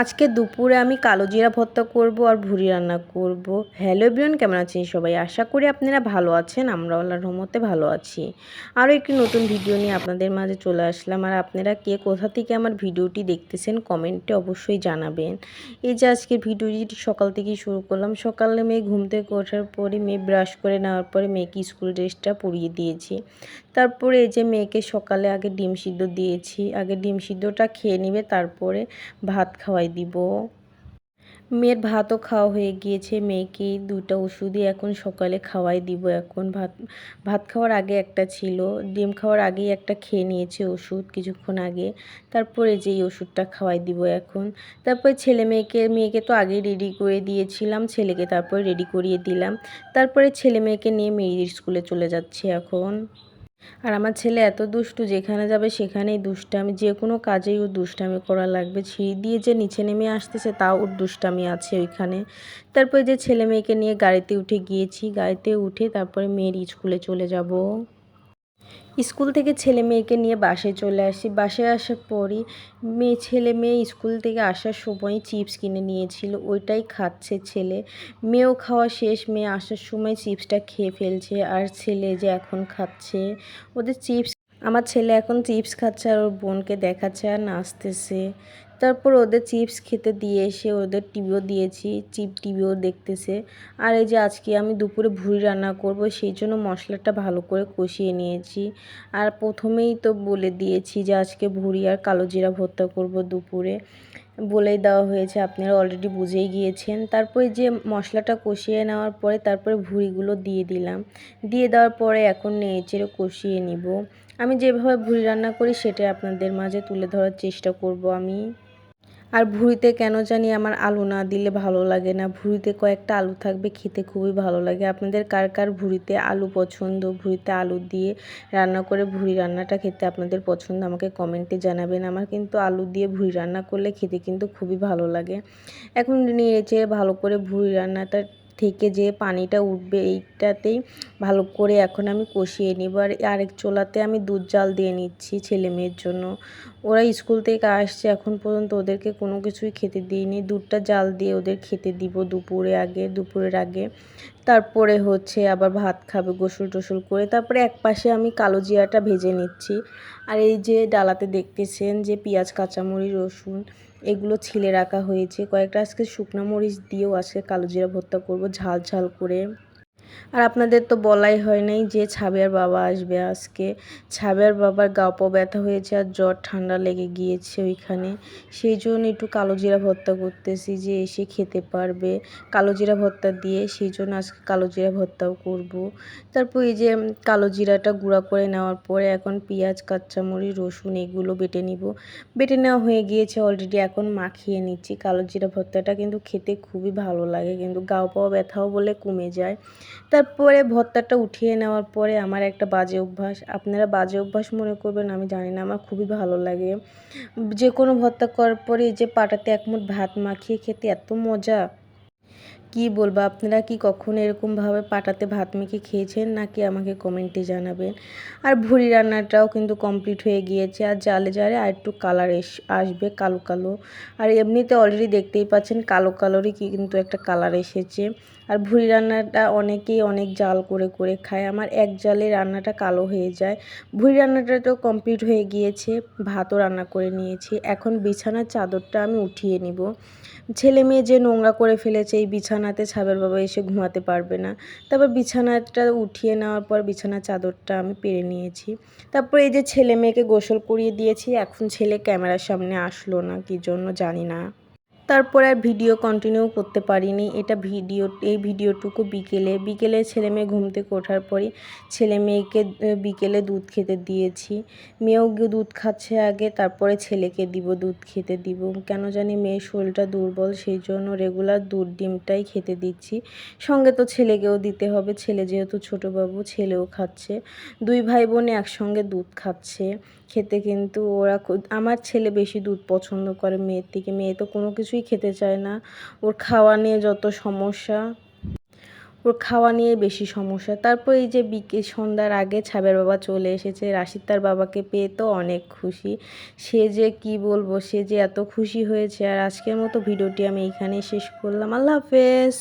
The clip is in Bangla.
আজকে দুপুরে আমি কালো জিরা ভর্তা করব আর ভুড়ি রান্না করব। হ্যালো এভরিওয়ান কেমন আছেন সবাই? আশা করি আপনারা ভালো আছেন, আমরা আল্লাহর রহমতে ভালো আছি। আরও একটি নতুন ভিডিও নিয়ে আপনাদের মাঝে চলে আসলাম। আর আপনারা কে কোথা থেকে আমার ভিডিওটি দেখতেছেন কমেন্টে অবশ্যই জানাবেন। এই যে আজকে ভিডিওটি সকাল থেকেই শুরু করলাম, সকালে মেয়ে ঘুম থেকে ওঠার পরে মেয়ে ব্রাশ করে নেওয়ার পরে মেয়েকে স্কুল ড্রেসটা পরিয়ে দিয়েছি। তারপরে এই যে মেয়েকে সকালে আগে ডিম সিদ্ধ দিয়েছি, আগে ডিম সিদ্ধটা খেয়ে নেবে, তারপরে ভাত খাওয়াই দিব। মেয়ের ভাতও খাওয়া হয়ে গিয়েছে, মেয়েকে দুটা ওষুধই এখন সকালে খাওয়াই দিব এখন। ভাত ভাত খাওয়ার আগে একটা ছিল, ডিম খাওয়ার আগেই একটা খেয়ে নিয়েছে ওষুধ কিছুক্ষণ আগে। তারপরে যে ওষুধটা খাওয়াই দিব এখন। তারপরে ছেলে মেয়েকে মেয়েকে তো আগে রেডি করে দিয়েছিলাম, ছেলেকে তারপরে রেডি করিয়ে দিলাম। তারপরে ছেলে মেয়েকে নিয়ে মেয়ের স্কুলে চলে যাচ্ছে এখন। আর আমার ছেলে এত দুষ্টু, যেখানে যাবে সেখানেই দুষ্টামি, যে কোনো কাজেই ওর দুষ্টামি করা লাগবে। ছিঁড়ি দিয়ে যে নিচে নেমে আসতেছে, তাও ওর দুষ্টামি আছে ওইখানে। তারপরে যে ছেলে মেয়েকে নিয়ে গাড়িতে উঠে গিয়েছি, গাড়িতে উঠে তারপরে মেয়ের স্কুলে চলে যাব। স্কুল থেকে ছেলে মেয়েকে নিয়ে বাসে চলে আসি। বাসে আসার পরই মেয়ে, ছেলে মেয়ে স্কুল থেকে আসার সময় চিপস কিনে নিয়েছিল। ওইটাই খাচ্ছে ছেলে। মেয়েও খাওয়া শেষ, মেয়ে আসার সময় চিপসটা খেয়ে ফেলছে। আর ছেলে যে এখন খাচ্ছে, ওদের চিপস আমার ছেলে এখন চিপস খাচ্ছে আর ওর বোনকে দেখাচ্ছে আর নাচতেছে। তারপর ওদের চিপস খেতে দিয়ে এসে ওদের টিভিও দিয়েছি, চিপ টিভিও দেখতেছে। আর এই যে আজকে আমি দুপুরে ভুড়ি রান্না করব, সেই জন্য মশলাটা ভালো করে কষিয়ে নিয়েছি। আর প্রথমেই তো বলে দিয়েছি যে আজকে ভুড়ি আর কালো জিরা ভর্তা করব দুপুরে। বলেই দেওয়া হয়েছে, আপনারা অলরেডি বুঝেই গিয়েছেন। তারপরে যে মশলাটা কষিয়ে নেওয়ার পরে তারপরে ভুড়িগুলো দিয়ে দিলাম। দিয়ে দেওয়ার পরে এখন নেড়ে কষিয়ে নিব। আমি যেভাবে ভুড়ি রান্না করি সেটাই আপনাদের মাঝে তুলে ধরার চেষ্টা করব আমি। আর ভুঁড়িতে কেন জানি আমার আলু না দিলে ভালো লাগে না। ভুঁড়িতে কয়েকটা আলু থাকবে, খেতে খুবই ভালো লাগে। আপনাদের কার কার ভুঁড়িতে আলু পছন্দ? ভুঁড়িতে আলু দিয়ে রান্না করে ভুঁড়ি রান্নাটা খেতে আপনাদের পছন্দ? আমাকে কমেন্টে জানাবেন। আমার কিন্তু আলু দিয়ে ভুঁড়ি রান্না করলে খেতে কিন্তু খুবই ভালো লাগে। এখন নিয়েছে ভালো করে ভুঁড়ি রান্নাটা থেকে যে পানিটা উঠবে এইটাতেই ভালো করে এখন আমি কষিয়ে নিব। আর আরেক চোলাতে আমি দুধ জাল দিয়ে নিচ্ছি ছেলে মেয়ের জন্য। ওরা স্কুল থেকে আসছে, এখন পর্যন্ত ওদেরকে কোনো কিছুই খেতে দিইনি। দুধটা জাল দিয়ে ওদের খেতে দিব দুপুরে আগে, দুপুরের আগে। তারপরে হচ্ছে আবার ভাত খাবে, গোসল টোসল করে। তারপরে এক পাশে আমি কালো জিরাটা ভেজে নিচ্ছি। আর এই যে ডালাতে দেখতেছেন যে পেঁয়াজ, কাঁচামরিচ, রসুন এগুলো ছিলে রাখা হয়েছে। কয়েকটা আজকে শুকনো মরিচ দিয়েও আজকে কালো জিরা ভর্তা করব। ঝাল ঝাল করে আর আপনাদের তো বলাই হয় নাই যে ছাবের বাবা আসবে আজকে। ছাবের বাবার গা পা ব্যথা হয়েছে আর জ্বর ঠান্ডা লেগে গিয়েছে ওইখানে। সেই জন্য একটু কালো জিরা ভর্তা করতেছি যে এসে খেতে পারবে। কালো জিরা ভর্তা দিয়ে সেই জন্য আজকে কালো জিরা ভর্তাও করব। তারপর এই যে কালো জিরাটা গুঁড়া করে নেওয়ার পরে এখন পেঁয়াজ, কাঁচামরিচ, রসুন এগুলো বেটে নিব। বেটে নেওয়া হয়ে গিয়েছে অলরেডি এখন মাখিয়ে নিচ্ছি। কালো জিরা ভর্তাটা কিন্তু খেতে খুবই ভালো লাগে, কিন্তু গাও পাওয়া ব্যথাও বলে কমে যায়। তারপরে ভর্তাটা উঠিয়ে নেওয়ার পরে আমার একটা বাজে অভ্যাস। আপনারা বাজে অভ্যাস মনে করবেন, আমি জানি না, আমার খুবই ভালো লাগে। যে কোনো ভর্তা করার পরে যে পাটাতে এক মুঠ ভাত মাখিয়ে খেতে এত মজা। কি বলব? আপনারা কি কখনো এরকমভাবে পাটাতে ভাত মেখে খেয়েছেন? নাকি আমাকে কমেন্টে জানাবেন। আর ভুড়ি রান্নাটাও কিন্তু কমপ্লিট হয়ে গিয়েছে। আর জালে জালে আর একটু কালার এস, আসবে কালো কালো। আর এমনিতে অলরেডি দেখতেই পাচ্ছেন কালো কালোরই কিন্তু একটা কালার এসেছে। আর ভুড়ি রান্নাটা অনেকেই অনেক জাল করে করে খায়। আমার এক জালে রান্নাটা কালো হয়ে যায়। ভুড়ি রান্নাটা তো কমপ্লিট হয়ে গিয়েছে। ভাতও রান্না করে নিয়েছি। এখন বিছানার চাদরটা আমি উঠিয়ে নিব। ছেলে মেয়ে যে নোংরা করে ফেলেছে এই বিছানাতে ছাবের বাবা এসে ঘুমাতে পারবে না। তারপর বিছানাটা উঠিয়ে নেওয়ার পর বিছানার চাদরটা আমি পেরে নিয়েছি। তারপর এই যে ছেলে মেয়েকে গোসল করিয়ে দিয়েছি, এখন ছেলে ক্যামেরার সামনে আসলো না, কি জন্য জানি না। তারপর আর ভিডিও কন্টিনিউ করতে পারিনি। এটা ভিডিও, এই ভিডিওটুকু বিকেলে বিকেলে ছেলে মেয়ে ঘুম থেকে ওঠার পরই ছেলে মেয়েকে বিকেলে দুধ খেতে দিয়েছি। মেয়েও দুধ খাচ্ছে আগে, তারপরে ছেলেকে দিব, দুধ খেতে দিব। কেন জানি মেয়ের শরীরটা দুর্বল, সেই জন্য রেগুলার দুধ ডিমটাই খেতে দিচ্ছি। সঙ্গে তো ছেলেকেও দিতে হবে, ছেলে যেহেতু ছোটো বাবু, ছেলেও খাচ্ছে। দুই ভাই বোন একসঙ্গে দুধ খাচ্ছে। খেতে কিন্তু ওরা আমার ছেলে বেশি দুধ পছন্দ করে মেয়ের থেকে। মেয়ে তো কোনো কিছুই খেতে চায় না। ওর খাওয়া নিয়ে যত সমস্যা, ওর খাওয়া নিয়ে বেশি সমস্যা। তারপর এই যে বিকে, সন্ধ্যার আগে ছাবের বাবা চলে এসেছে। রাশিদ তার বাবাকে পেয়ে তো অনেক খুশি। সে যে কি বলব, সে যে এত খুশি হয়েছে। আর আজকের মতো ভিডিওটি আমি এখানেই শেষ করলাম। আল্লাহ হাফেজ।